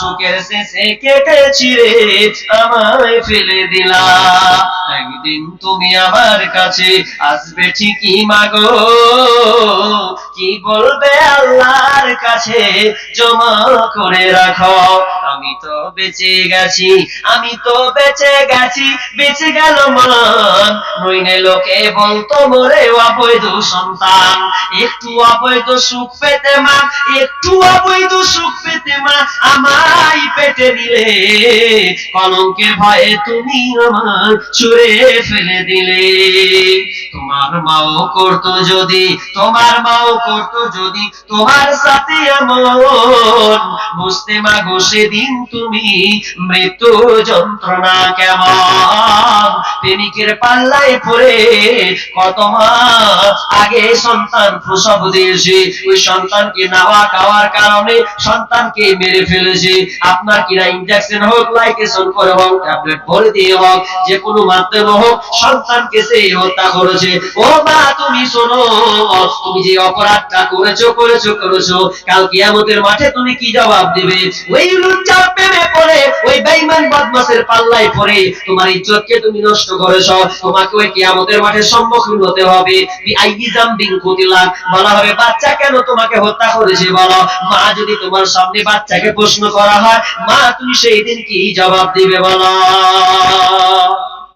সুখের শেষে কেটে ছিঁড়ে আমায় ফেলে দিলা। একদিন তুমি আমার কাছে আসবে ঠিকই, মাগো। কি বলবে আল্লাহর কাছে? জমা করে রাখো। আমি তো বেঁচে গেছি, আমি তো বেঁচে গেছি, বেঁচে গেল মান। নইলে লোকে বলতো মোরে অবৈধ সন্তান, একটু অবৈধ সুখ পেতে মা, একটু অবৈধ সুখ পেতে মা, আমায় পেটে দিলে। কলঙ্কের ভয়ে তুমি আমার চুরে ফেলে দিলে। তোমার মাও করতো যদি, তোমার মাও করতো যদি, তোমার সাথে এমন। বুঝতে মাগো সেদিন তুমি মৃত্যু যন্ত্রণা কেমন? প্রেমিকের পাল্লায় পড়ে কত মাস আগে সন্তান প্রসব দিয়েছে, ওই সন্তানকে নাওয়া খাওয়ার কারণে সন্তানকে মেরে ফেলেছে। আপনার কিনা ইনজেকশন হোক লাইকেশন করে হোক ট্যাবলেট ভরে দিয়ে হোক, যে কোনো মাধ্যমে হোক, সন্তানকে সে হত্যা করেছে। ও মা, তুমি শোনো, তুমি যে অপরাধটা করেছ করেছ করেছ, কাল কিয়ামতের মাঠে তুমি কি জবাব দেবে? ওই লুচ্চার প্রেমে বেঈমান বদমাসের পাল্লায় পড়ে, তোমার ইজ্জতকে তুমি নষ্ট করেছ। তোমাকে ওই কিয়ামতের মাঠে সম্মুখীন হতে হবে। বি আইয়ি জামবিন কুতিলা বলা হবে, বাচ্চা কেন তোমাকে হত্যা করেছে বলো? মা যদি তোমার সামনে বাচ্চাকে প্রশ্ন করা হয়, মা, তুমি সেই দিন কি জবাব দিবে বলো?